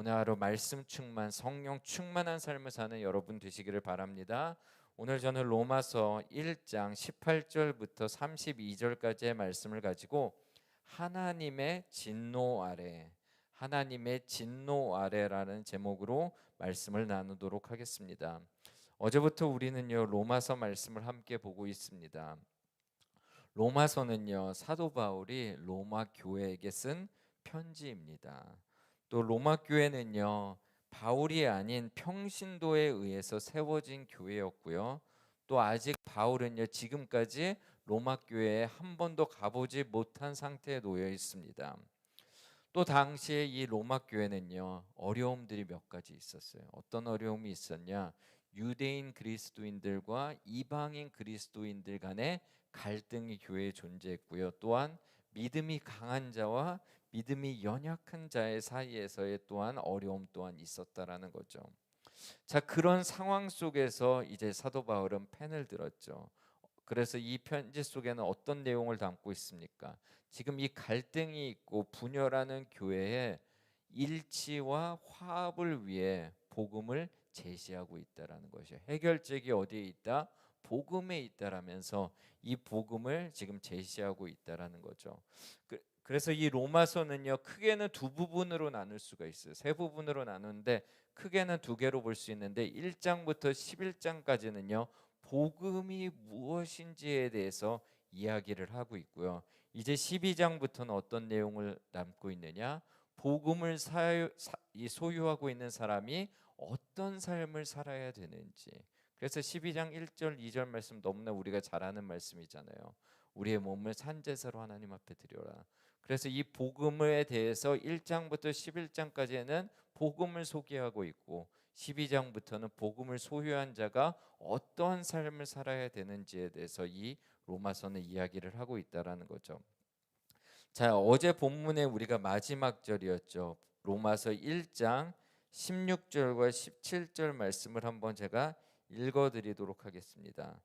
오늘 하루 말씀 충만, 성령 충만한 삶을 사는 여러분 되시기를 바랍니다. 오늘 저는 로마서 1장 18절부터 32절까지의 말씀을 가지고 하나님의 진노 아래 하나님의 진노 아래라는 제목으로 말씀을 나누도록 하겠습니다. 어제부터 우리는요 로마서 말씀을 함께 보고 있습니다. 로마서는요 사도 바울이 로마 교회에게 쓴 편지입니다. 또 로마 교회는요 바울이 아닌 평신도에 의해서 세워진 교회였고요. 또 아직 바울은요 지금까지 로마 교회에 한 번도 가보지 못한 상태에 놓여 있습니다. 또 당시에 이 로마 교회는요 어려움들이 몇 가지 있었어요. 어떤 어려움이 있었냐? 유대인 그리스도인들과 이방인 그리스도인들 간의 갈등이 교회에 존재했고요. 또한 믿음이 강한 자와 믿음이 연약한 자의 사이에서의 또한 어려움 또한 있었다라는 거죠. 자 그런 상황 속에서 이제 사도 바울은 펜을 들었죠. 그래서 이 편지 속에는 어떤 내용을 담고 있습니까? 지금 이 갈등이 있고 분열하는 교회에 일치와 화합을 위해 복음을 제시하고 있다라는 것이요. 해결책이 어디에 있다? 복음에 있다라면서 이 복음을 지금 제시하고 있다라는 거죠. 그, 그래서 이 로마서는요 크게는 두 부분으로 나눌 수가 있어요. 세 부분으로 나누는데 크게는 두 개로 볼 수 있는데 1장부터 11장까지는요 복음이 무엇인지에 대해서 이야기를 하고 있고요. 이제 12장부터는 어떤 내용을 담고 있느냐? 복음을 사유, 사, 소유하고 있는 사람이 어떤 삶을 살아야 되는지. 그래서 12장 1절 2절 말씀 너무나 우리가 잘 아는 말씀이잖아요. 우리의 몸을 산제사로 하나님 앞에 드려라. 그래서 이 복음에 대해서 1장부터 11장까지는 복음을 소개하고 있고 12장부터는 복음을 소유한 자가 어떠한 삶을 살아야 되는지에 대해서 이 로마서는 이야기를 하고 있다라는 거죠. 자, 어제 본문에 우리가 마지막 절이었죠. 로마서 1장 16절과 17절 말씀을 한번 제가 읽어 드리도록 하겠습니다.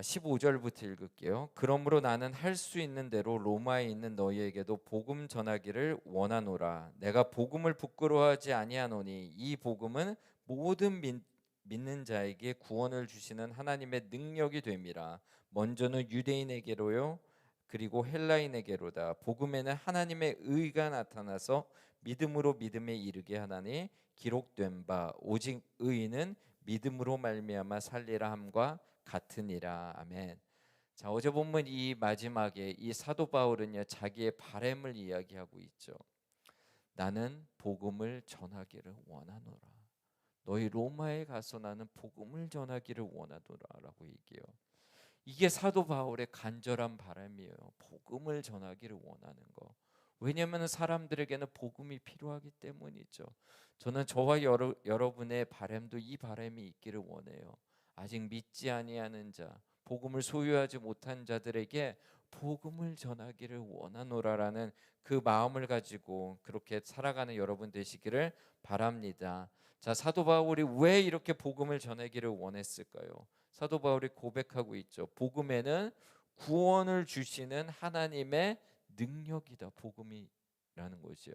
15절부터 아, 읽을게요. 그러므로 나는 할 수 있는 대로 로마에 있는 너희에게도 복음 전하기를 원하노라. 내가 복음을 부끄러워하지 아니하노니 이 복음은 모든 믿, 믿는 자에게 구원을 주시는 하나님의 능력이 됨이라. 먼저는 유대인에게로요. 그리고 헬라인에게로다. 복음에는 하나님의 의가 나타나서 믿음으로 믿음에 이르게 하나니 기록된 바 오직 의인은 믿음으로 말미암아 살리라 함과 같으니라. 아멘. 자, 어제 본문 이 마지막에 이 사도 바울은요. 자기의 바램을 이야기하고 있죠. 나는 복음을 전하기를 원하노라. 너희 로마에 가서 나는 복음을 전하기를 원하노라라고 얘기해요. 이게 사도 바울의 간절한 바람이에요. 복음을 전하기를 원하는 거. 왜냐하면 사람들에게는 복음이 필요하기 때문이죠. 저는 저와 여러, 여러분의 바람도 이 바람이 있기를 원해요. 아직 믿지 아니하는 자, 복음을 소유하지 못한 자들에게 복음을 전하기를 원하노라라는 그 마음을 가지고 그렇게 살아가는 여러분 되시기를 바랍니다. 자, 사도 바울이 왜 이렇게 복음을 전하기를 원했을까요? 사도 바울이 고백하고 있죠. 복음에는 구원을 주시는 하나님의 능력이다. 복음이라는 것이요.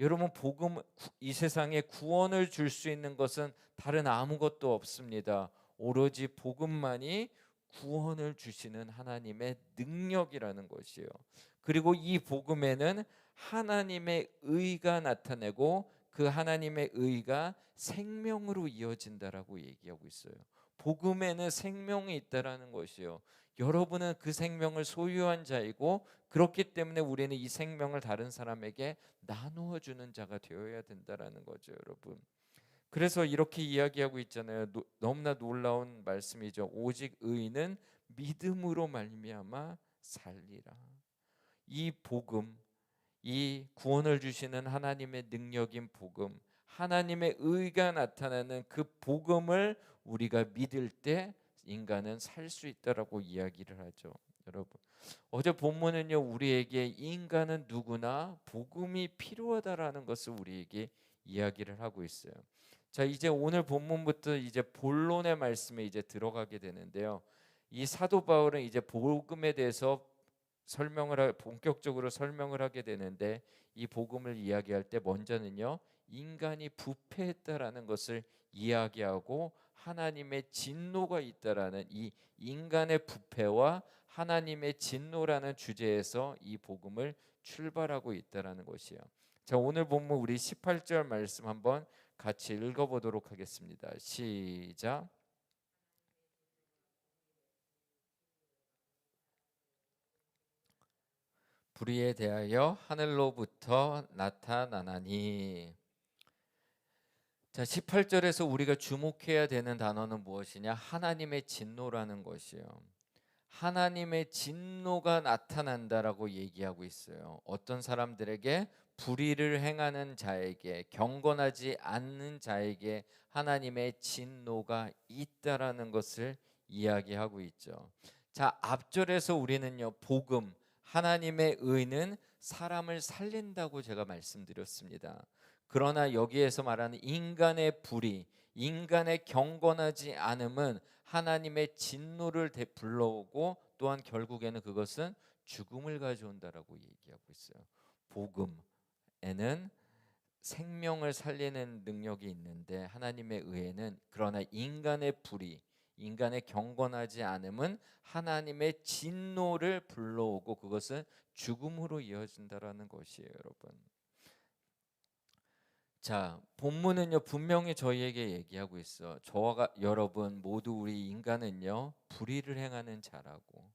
여러분 복음 이 세상에 구원을 줄 수 있는 것은 다른 아무것도 없습니다. 오로지 복음만이 구원을 주시는 하나님의 능력이라는 것이에요. 그리고 이 복음에는 하나님의 의가 나타내고 그 하나님의 의가 생명으로 이어진다라고 얘기하고 있어요. 복음에는 생명이 있다라는 것이요. 여러분은 그 생명을 소유한 자이고 그렇기 때문에 우리는 이 생명을 다른 사람에게 나누어 주는 자가 되어야 된다라는 거죠, 여러분. 그래서 이렇게 이야기하고 있잖아요. 노, 너무나 놀라운 말씀이죠. 오직 의인은 믿음으로 말미암아 살리라. 이 복음, 이 구원을 주시는 하나님의 능력인 복음, 하나님의 의가 나타나는 그 복음을 우리가 믿을 때 인간은 살 수 있다라고 이야기를 하죠. 여러분. 어제 본문은요 우리에게 인간은 누구나 복음이 필요하다라는 것을 우리에게 이야기를 하고 있어요. 자, 이제 오늘 본문부터 이제 본론의 말씀에 이제 들어가게 되는데요. 이 사도 바울은 이제 복음에 대해서 설명을 하, 본격적으로 설명을 하게 되는데 이 복음을 이야기할 때 먼저는요 인간이 부패했다라는 것을 이야기하고 하나님의 진노가 있다라는 이 인간의 부패와 하나님의 진노라는 주제에서 이 복음을 출발하고 있다라는 것이요. 자, 오늘 본문 우리 18절 말씀 한번 같이 읽어 보도록 하겠습니다. 시작. 불의에 대하여 하늘로부터 나타나나니 자, 18절에서 우리가 주목해야 되는 단어는 무엇이냐? 하나님의 진노라는 것이요. 하나님의 진노가 나타난다라고 얘기하고 있어요. 어떤 사람들에게 불의를 행하는 자에게 경건하지 않는 자에게 하나님의 진노가 있다라는 것을 이야기하고 있죠. 자, 앞절에서 우리는요. 복음 하나님의 의는 사람을 살린다고 제가 말씀드렸습니다. 그러나 여기에서 말하는 인간의 불의, 인간의 경건하지 않음은 하나님의 진노를 불러오고 또한 결국에는 그것은 죽음을 가져온다라고 얘기하고 있어요. 복음 에는 생명을 살리는 능력이 있는데 하나님의 의에는 그러나 인간의 불의, 인간의 경건하지 않음은 하나님의 진노를 불러오고 그것은 죽음으로 이어진다라는 것이에요, 여러분. 자, 본문은요 분명히 저희에게 얘기하고 있어. 저와 여러분 모두 우리 인간은요 불의를 행하는 자라고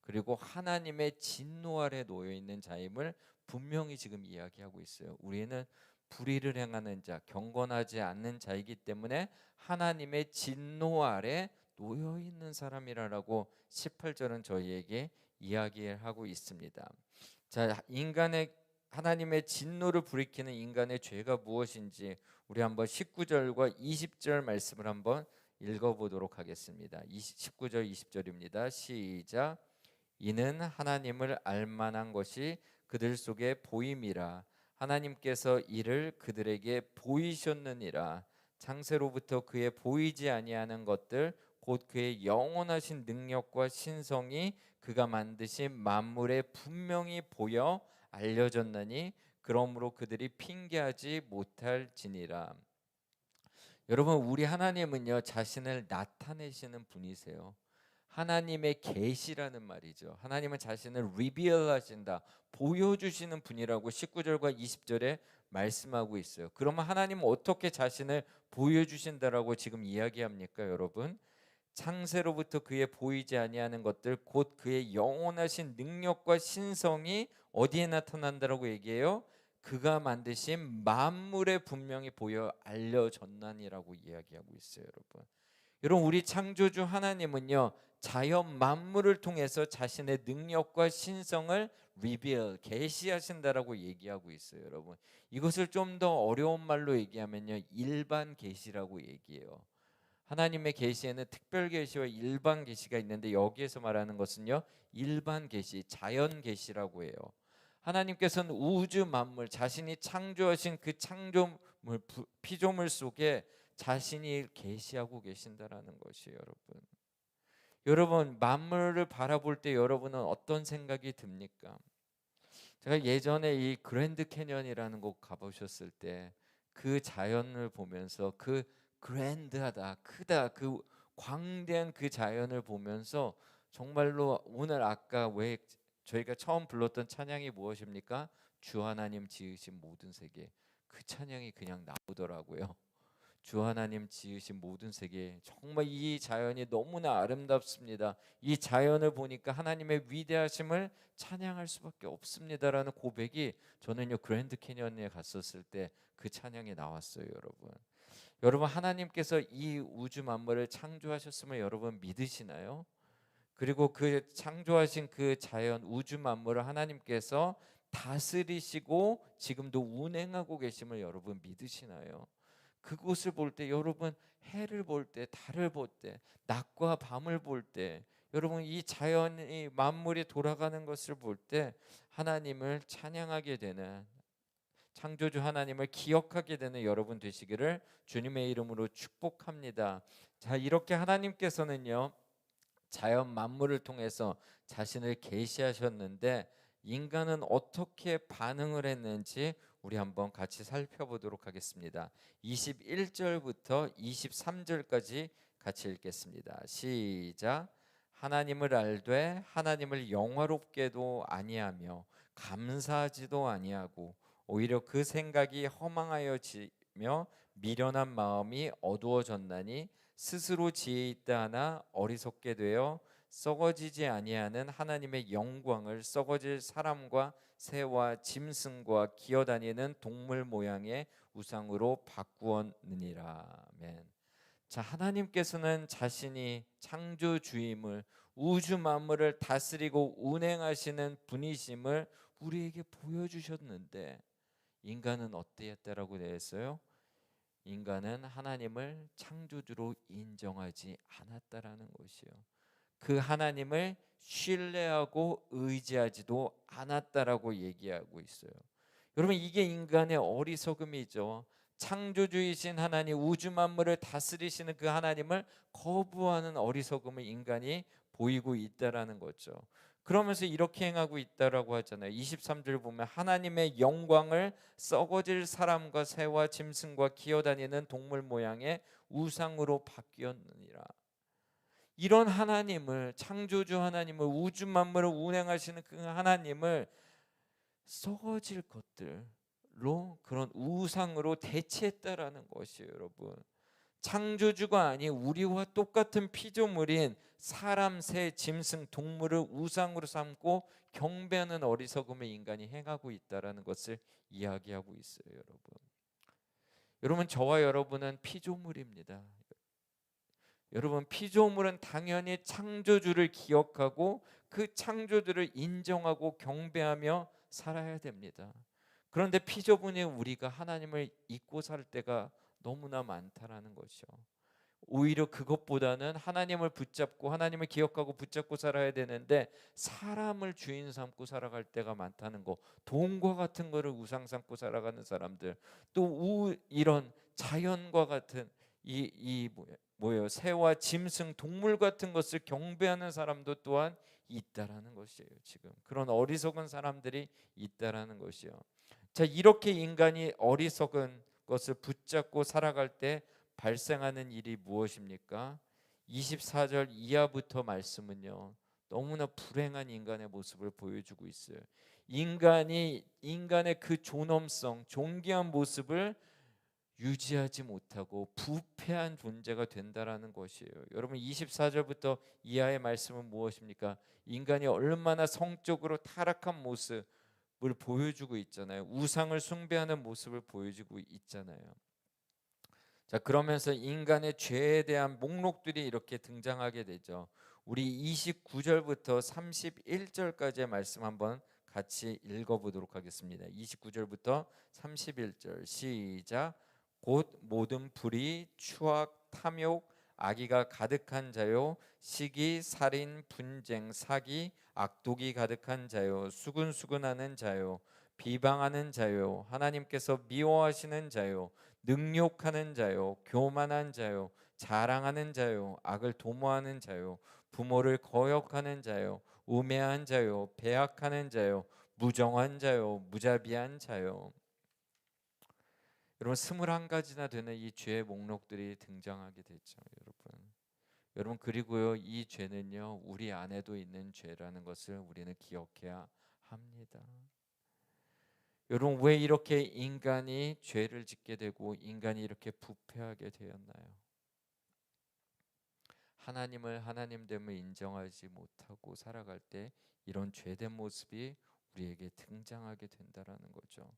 그리고 하나님의 진노 아래 놓여 있는 자임을 분명히 지금 이야기하고 있어요. 우리는 불의를 행하는 자, 경건하지 않는 자이기 때문에 하나님의 진노 아래 놓여 있는 사람이라고 18절은 저희에게 이야기하고 있습니다. 자, 인간의 하나님의 진노를 불이키는 인간의 죄가 무엇인지 우리 한번 19절과 20절 말씀을 한번 읽어보도록 하겠습니다. 19절 20절입니다. 시작. 이는 하나님을 알만한 것이 그들 속에 보임이라 하나님께서 이를 그들에게 보이셨느니라 창세로부터 그의 보이지 아니하는 것들 곧 그의 영원하신 능력과 신성이 그가 만드신 만물에 분명히 보여 알려졌나니 그러므로 그들이 핑계하지 못할지니라. 여러분 우리 하나님은요 자신을 나타내시는 분이세요. 하나님의 계시라는 말이죠. 하나님은 자신을 리비얼 하신다, 보여주시는 분이라고 19절과 20절에 말씀하고 있어요. 그러면 하나님은 어떻게 자신을 보여주신다라고 지금 이야기합니까, 여러분? 창세로부터 그의 보이지 아니하는 것들 곧 그의 영원하신 능력과 신성이 어디에 나타난다라고 얘기해요? 그가 만드신 만물에 분명히 보여 알려졌나니라고 이야기하고 있어요, 여러분. 여러분 우리 창조주 하나님은요 자연 만물을 통해서 자신의 능력과 신성을 리빌 계시하신다라고 얘기하고 있어요, 여러분. 이것을 좀 더 어려운 말로 얘기하면요 일반 계시라고 얘기해요. 하나님의 계시에는 특별 계시와 일반 계시가 있는데 여기에서 말하는 것은요 일반 계시, 자연 계시라고 해요. 하나님께서는 우주 만물 자신이 창조하신 그 창조물 피조물 속에 자신이 계시하고 계신다라는 것이에요, 여러분. 여러분 만물을 바라볼 때 여러분은 어떤 생각이 듭니까? 제가 예전에 이 그랜드 캐년이라는 곳 가보셨을 때 그 자연을 보면서 그 그랜드하다, 크다, 그 광대한 그 자연을 보면서 정말로 오늘 아까 왜 저희가 처음 불렀던 찬양이 무엇입니까? 주 하나님 지으신 모든 세계. 그 찬양이 그냥 나오더라고요. 주 하나님 지으신 모든 세계 정말 이 자연이 너무나 아름답습니다. 이 자연을 보니까 하나님의 위대하심을 찬양할 수밖에 없습니다라는 고백이 저는요 그랜드 캐년에 갔었을 때 그 찬양이 나왔어요, 여러분. 여러분 하나님께서 이 우주 만물을 창조하셨음을 여러분 믿으시나요? 그리고 그 창조하신 그 자연 우주 만물을 하나님께서 다스리시고 지금도 운행하고 계심을 여러분 믿으시나요? 그곳을 볼 때 여러분 해를 볼 때 달을 볼 때 낮과 밤을 볼 때 여러분 이 자연이 만물이 돌아가는 것을 볼 때 하나님을 찬양하게 되는 창조주 하나님을 기억하게 되는 여러분 되시기를 주님의 이름으로 축복합니다. 자, 이렇게 하나님께서는요. 자연 만물을 통해서 자신을 계시하셨는데 인간은 어떻게 반응을 했는지 우리 한번 같이 살펴보도록 하겠습니다. 21절부터 23절까지 같이 읽겠습니다. 시작. 하나님을 알되 하나님을 영화롭게도 아니하며 감사하지도 아니하고 오히려 그 생각이 허망하여지며 미련한 마음이 어두워졌나니 스스로 지혜 있다 하나 어리석게 되어 썩어지지 아니하는 하나님의 영광을 썩어질 사람과 새와 짐승과 기어다니는 동물 모양의 우상으로 바꾸었느니라. 아멘. 자, 하나님께서는 자신이 창조주임을 우주 만물을 다스리고 운행하시는 분이심을 우리에게 보여주셨는데 인간은 어땠다라고 되어 있어요? 인간은 하나님을 창조주로 인정하지 않았다라는 것이요. 그 하나님을 신뢰하고 의지하지도 않았다라고 얘기하고 있어요. 여러분 이게 인간의 어리석음이죠. 창조주이신 하나님 우주 만물을 다스리시는 그 하나님을 거부하는 어리석음을 인간이 보이고 있다라는 거죠. 그러면서 이렇게 행하고 있다라고 하잖아요. 23절 보면 하나님의 영광을 썩어질 사람과 새와 짐승과 기어다니는 동물 모양의 우상으로 바뀌었느니라. 이런 하나님을 창조주 하나님을 우주 만물을 운행하시는 그 하나님을 썩어질 것들로 그런 우상으로 대체했다라는 것이에요, 여러분. 창조주가 아닌 우리와 똑같은 피조물인 사람, 새, 짐승, 동물을 우상으로 삼고 경배하는 어리석음을 인간이 행하고 있다라는 것을 이야기하고 있어요, 여러분. 여러분 저와 여러분은 피조물입니다. 여러분 피조물은 당연히 창조주를 기억하고 그 창조주를 인정하고 경배하며 살아야 됩니다. 그런데 피조물인 우리가 하나님을 잊고 살 때가 너무나 많다라는 것이죠. 오히려 그것보다는 하나님을 붙잡고 하나님을 기억하고 붙잡고 살아야 되는데 사람을 주인 삼고 살아갈 때가 많다는 거. 돈과 같은 거를 우상 삼고 살아가는 사람들. 또 우, 이런 자연과 같은 이, 이 뭐 예요? 새와 짐승, 동물 같은 것을 경배하는 사람도 또한 있다라는 것이에요. 지금 그런 어리석은 사람들이 있다라는 것이요. 자 이렇게 인간이 어리석은 것을 붙잡고 살아갈 때 발생하는 일이 무엇입니까? 24절 이하부터 말씀은요. 너무나 불행한 인간의 모습을 보여주고 있어요. 인간이 인간의 그 존엄성, 존귀한 모습을 유지하지 못하고 부패한 존재가 된다라는 것이에요. 여러분 24절부터 이하의 말씀은 무엇입니까? 인간이 얼마나 성적으로 타락한 모습을 보여주고 있잖아요. 우상을 숭배하는 모습을 보여주고 있잖아요. 자, 그러면서 인간의 죄에 대한 목록들이 이렇게 등장하게 되죠. 우리 29절부터 31절까지의 말씀 한번 같이 읽어 보도록 하겠습니다. 29절부터 31절 시작 곧 모든 불의, 추악, 탐욕, 악의가 가득한 자요 시기, 살인, 분쟁, 사기, 악독이 가득한 자요 수근수근하는 자요 비방하는 자요 하나님께서 미워하시는 자요 능욕하는 자요 교만한 자요 자랑하는 자요 악을 도모하는 자요 부모를 거역하는 자요 우매한 자요 배악하는 자요 무정한 자요 무자비한 자요 여러분 스물한 가지나 되는 이 죄의 목록들이 등장하게 됐죠, 여러분. 여러분 그리고요 이 죄는요 우리 안에도 있는 죄라는 것을 우리는 기억해야 합니다. 여러분 왜 이렇게 인간이 죄를 짓게 되고 인간이 이렇게 부패하게 되었나요? 하나님을 하나님됨을 인정하지 못하고 살아갈 때 이런 죄된 모습이 우리에게 등장하게 된다라는 거죠.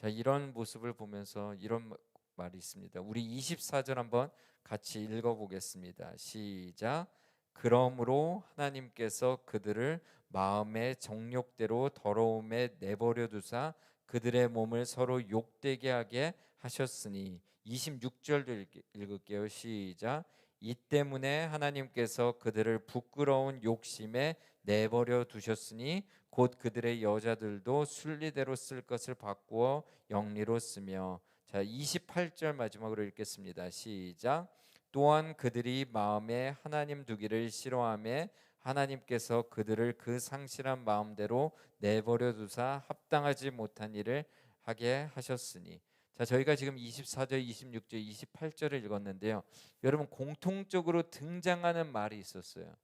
자, 이런 모습을 보면서 이런 말이 있습니다. 우리 24절 한번 같이 읽어 보겠습니다. 시작. 그러므로 하나님께서 그들을 마음의 정욕대로 더러움에 내버려 두사 그들의 몸을 서로 욕되게 하게 하셨으니 26절도 읽을게요. 시작. 이 때문에 하나님께서 그들을 부끄러운 욕심에 내버려 두셨으니 곧 그들의 여자들도 순리대로 쓸 것을 바꾸어 영리로 쓰며 자 28절 마지막으로 읽겠습니다. 시작. 또한 그들이 마음에 하나님 두기를 싫어하며 하나님께서 그들을 그 상실한 마음대로 내버려 두사 합당하지 못한 일을 하게 하셨으니 자 저희가 지금 24절, 26절, 28절을 읽었는데요. 여러분 공통적으로 등장하는 말이 있었어요.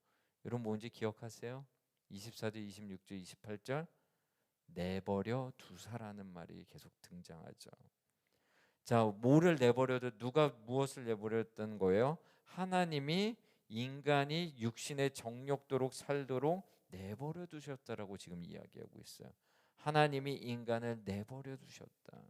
여러분 뭔지 기억하세요? 24절, 26절, 28절 내버려 두사라는 말이 계속 등장하죠. 자, 뭐를 내버려도 누가 무엇을 내버렸던 거예요? 하나님이 인간이 육신의 정욕도록 살도록 내버려 두셨다라고 지금 이야기하고 있어요. 하나님이 인간을 내버려 두셨다.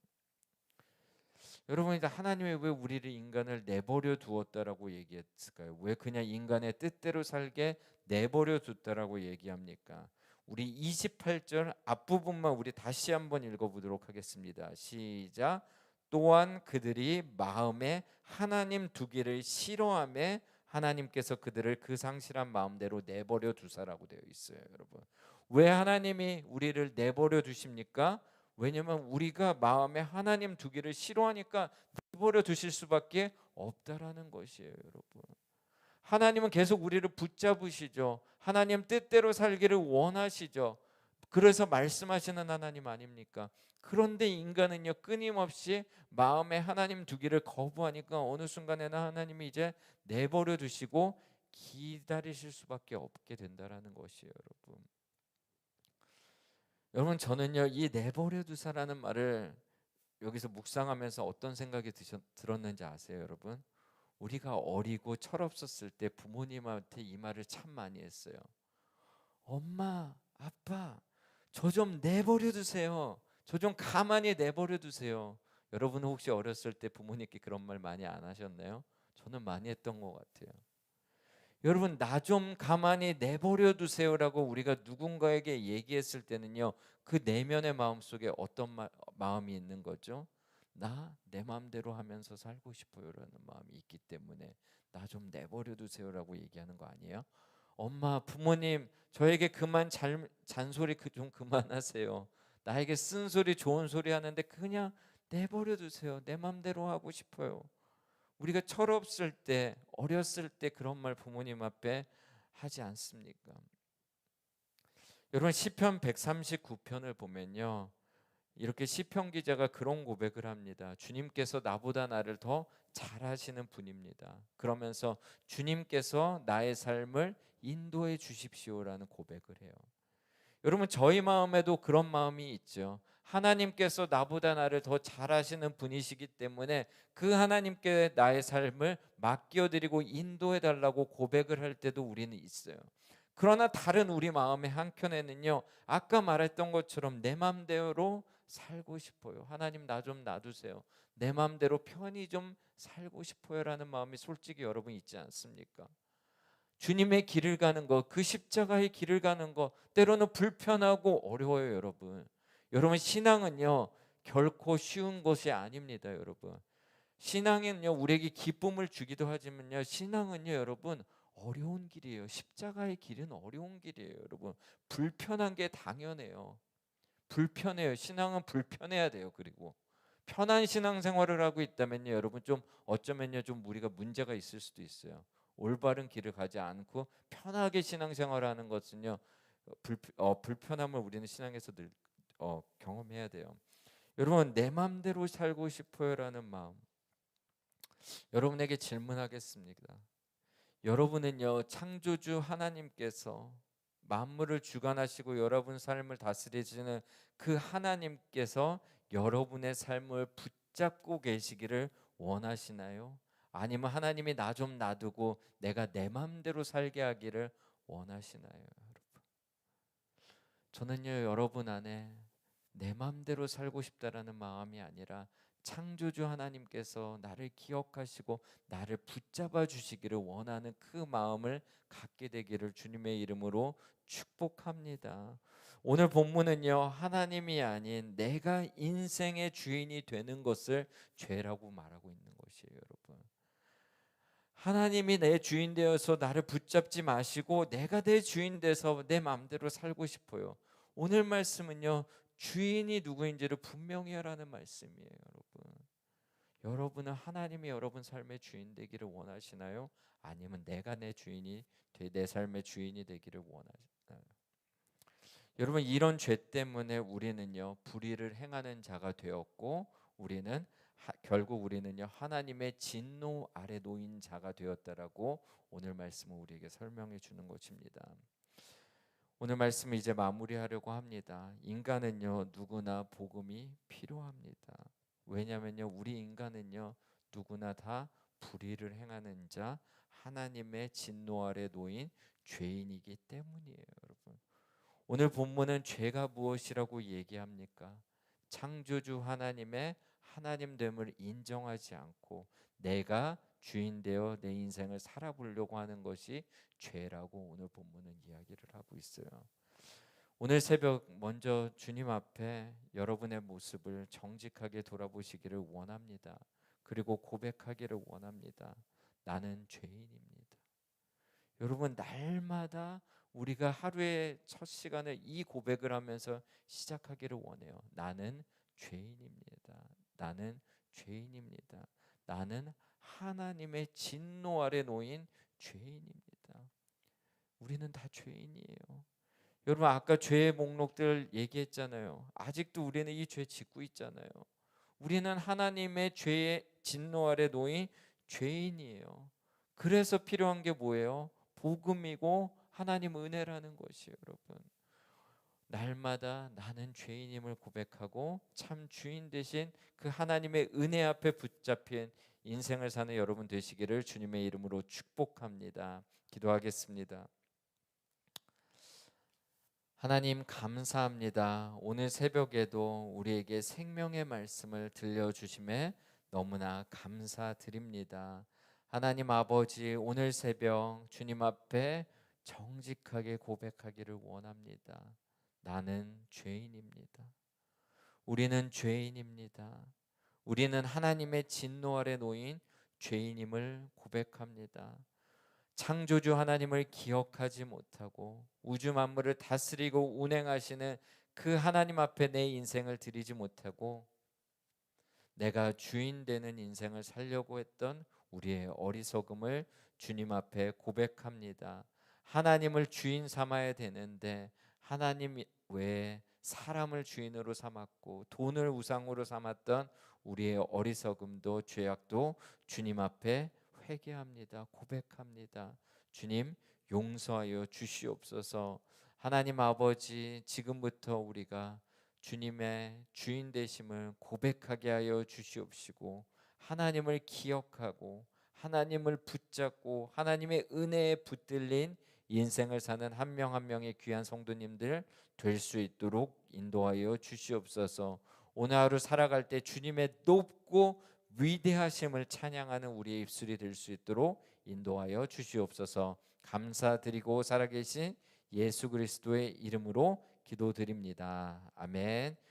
여러분, 하나님이 왜 우리를 인간을 내버려 두었다라고 얘기했을까요? 왜 그냥 인간의 뜻대로 살게 내버려 뒀다라고 얘기합니까? 우리 28절 앞부분만 우리 다시 한번 읽어보도록 하겠습니다. 시작. 또한 그들이 마음에 하나님 두기를 싫어함에 하나님께서 그들을 그 상실한 마음대로 내버려 두사라고 되어 있어요, 여러분. 왜 하나님이 우리를 내버려 두십니까? 왜냐면 우리가 마음에 하나님 두기를 싫어하니까 내버려 두실 수밖에 없다라는 것이에요, 여러분. 하나님은 계속 우리를 붙잡으시죠. 하나님 뜻대로 살기를 원하시죠. 그래서 말씀하시는 하나님 아닙니까? 그런데 인간은요 끊임없이 마음에 하나님 두기를 거부하니까 어느 순간에는 하나님이 이제 내버려 두시고 기다리실 수밖에 없게 된다라는 것이에요, 여러분. 여러분 저는요 이 내버려 두사라는 말을 여기서 묵상하면서 어떤 생각이 드셨, 들었는지 아세요, 여러분? 우리가 어리고 철없었을 때 부모님한테 이 말을 참 많이 했어요. 엄마, 아빠, 저 좀 내버려 두세요. 저 좀 가만히 내버려 두세요. 여러분 혹시 어렸을 때 부모님께 그런 말 많이 안 하셨나요? 저는 많이 했던 것 같아요. 여러분 나 좀 가만히 내버려 두세요라고 우리가 누군가에게 얘기했을 때는요 그 내면의 마음 속에 어떤 마, 마음이 있는 거죠? 나 내 마음대로 하면서 살고 싶어요라는 마음이 있기 때문에 나 좀 내버려 두세요라고 얘기하는 거 아니에요? 엄마 부모님 저에게 그만 잘, 잔소리 그 좀 그만하세요. 나에게 쓴 소리 좋은 소리 하는데 그냥 내버려 두세요. 내 마음대로 하고 싶어요. 우리가 철없을 때 어렸을 때 그런 말 부모님 앞에 하지 않습니까? 여러분 시편 139편을 보면요. 이렇게 시편 기자가 그런 고백을 합니다. 주님께서 나보다 나를 더 잘하시는 분입니다. 그러면서 주님께서 나의 삶을 인도해 주십시오라는 고백을 해요. 여러분 저희 마음에도 그런 마음이 있죠. 하나님께서 나보다 나를 더 잘하시는 분이시기 때문에 그 하나님께 나의 삶을 맡겨드리고 인도해 달라고 고백을 할 때도 우리는 있어요. 그러나 다른 우리 마음의 한켠에는요, 아까 말했던 것처럼 내 마음대로 살고 싶어요. 하나님 나 좀 놔두세요. 내 마음대로 편히 좀 살고 싶어요라는 마음이 솔직히 여러분 있지 않습니까? 주님의 길을 가는 것, 그 십자가의 길을 가는 것, 때로는 불편하고 어려워요, 여러분. 여러분 신앙은요 결코 쉬운 것이 아닙니다, 여러분. 신앙은요 우리에게 기쁨을 주기도 하지만요 신앙은요 여러분 어려운 길이에요. 십자가의 길은 어려운 길이에요, 여러분. 불편한 게 당연해요. 불편해요. 신앙은 불편해야 돼요. 그리고 편한 신앙생활을 하고 있다면요, 여러분 좀 어쩌면요 좀 우리가 문제가 있을 수도 있어요. 올바른 길을 가지 않고 편하게 신앙생활하는 것은요 불, 어, 불편함을 우리는 신앙에서 늘 어, 경험해야 돼요. 여러분 내 마음대로 살고 싶어요라는 마음. 여러분에게 질문하겠습니다. 여러분은요 창조주 하나님께서 만물을 주관하시고 여러분 삶을 다스리시는 그 하나님께서 여러분의 삶을 붙잡고 계시기를 원하시나요? 아니면 하나님이 나 좀 놔두고 내가 내 마음대로 살게 하기를 원하시나요, 여러분? 저는요 여러분 안에 내 마음대로 살고 싶다라는 마음이 아니라 창조주 하나님께서 나를 기억하시고 나를 붙잡아 주시기를 원하는 그 마음을 갖게 되기를 주님의 이름으로 축복합니다. 오늘 본문은요 하나님이 아닌 내가 인생의 주인이 되는 것을 죄라고 말하고 있는 것이에요, 여러분. 하나님이 내 주인 되어서 나를 붙잡지 마시고 내가 내 주인 돼서 내 마음대로 살고 싶어요. 오늘 말씀은요 주인이 누구인지를 분명히 하라는 말씀이에요, 여러분. 여러분은 하나님이 여러분 삶의 주인 되기를 원하시나요? 아니면 내가 내 주인이 되- 내 삶의 주인이 되기를 원하시나요? 여러분 이런 죄 때문에 우리는요 불의를 행하는 자가 되었고 우리는 하- 결국 우리는요 하나님의 진노 아래 놓인 자가 되었다라고 오늘 말씀은 우리에게 설명해 주는 것입니다. 오늘 말씀 이제 마무리하려고 합니다. 인간은요 누구나 복음이 필요합니다. 왜냐면요 우리 인간은요 누구나 다 불의를 행하는 자 하나님의 진노 아래 놓인 죄인이기 때문이에요, 여러분. 오늘 본문은 죄가 무엇이라고 얘기합니까? 창조주 하나님의 하나님 됨을 인정하지 않고 내가 주인 되어 내 인생을 살아보려고 하는 것이 죄라고 오늘 본문은 이야기를 하고 있어요. 오늘 새벽 먼저 주님 앞에 여러분의 모습을 정직하게 돌아보시기를 원합니다. 그리고 고백하기를 원합니다. 나는 죄인입니다. 여러분 날마다 우리가 하루의 첫 시간을 이 고백을 하면서 시작하기를 원해요. 나는 죄인입니다. 나는 죄인입니다. 나는 하나님의 진노 아래 놓인 죄인입니다. 우리는 다 죄인이에요. 여러분 아까 죄의 목록들 얘기했잖아요. 아직도 우리는 이 죄 짓고 있잖아요. 우리는 하나님의 죄의 진노 아래 놓인 죄인이에요. 그래서 필요한 게 뭐예요? 복음이고 하나님 은혜라는 것이에요, 여러분. 날마다 나는 죄인임을 고백하고 참 주인 되신 그 하나님의 은혜 앞에 붙잡힌 인생을 사는 여러분 되시기를 주님의 이름으로 축복합니다. 기도하겠습니다. 하나님 감사합니다. 오늘 새벽에도 우리에게 생명의 말씀을 들려주심에 너무나 감사드립니다. 하나님 아버지 오늘 새벽 주님 앞에 정직하게 고백하기를 원합니다. 나는 죄인입니다. 우리는 죄인입니다. 우리는 하나님의 진노 아래 놓인 죄인임을 고백합니다. 창조주 하나님을 기억하지 못하고 우주 만물을 다스리고 운행하시는 그 하나님 앞에 내 인생을 드리지 못하고 내가 주인 되는 인생을 살려고 했던 우리의 어리석음을 주님 앞에 고백합니다. 하나님을 주인 삼아야 되는데 하나님 외에 사람을 주인으로 삼았고 돈을 우상으로 삼았던 우리의 어리석음도 죄악도 주님 앞에 회개합니다. 고백합니다. 주님 용서하여 주시옵소서. 하나님 아버지 지금부터 우리가 주님의 주인 되심을 고백하게 하여 주시옵시고 하나님을 기억하고 하나님을 붙잡고 하나님의 은혜에 붙들린 인생을 사는 한 명 한 명의 귀한 성도님들 될 수 있도록 인도하여 주시옵소서. 오늘 하루 살아갈 때 주님의 높고 위대하심을 찬양하는 우리의 입술이 될 수 있도록 인도하여 주시옵소서. 감사드리고 살아계신 예수 그리스도의 이름으로 기도드립니다. 아멘.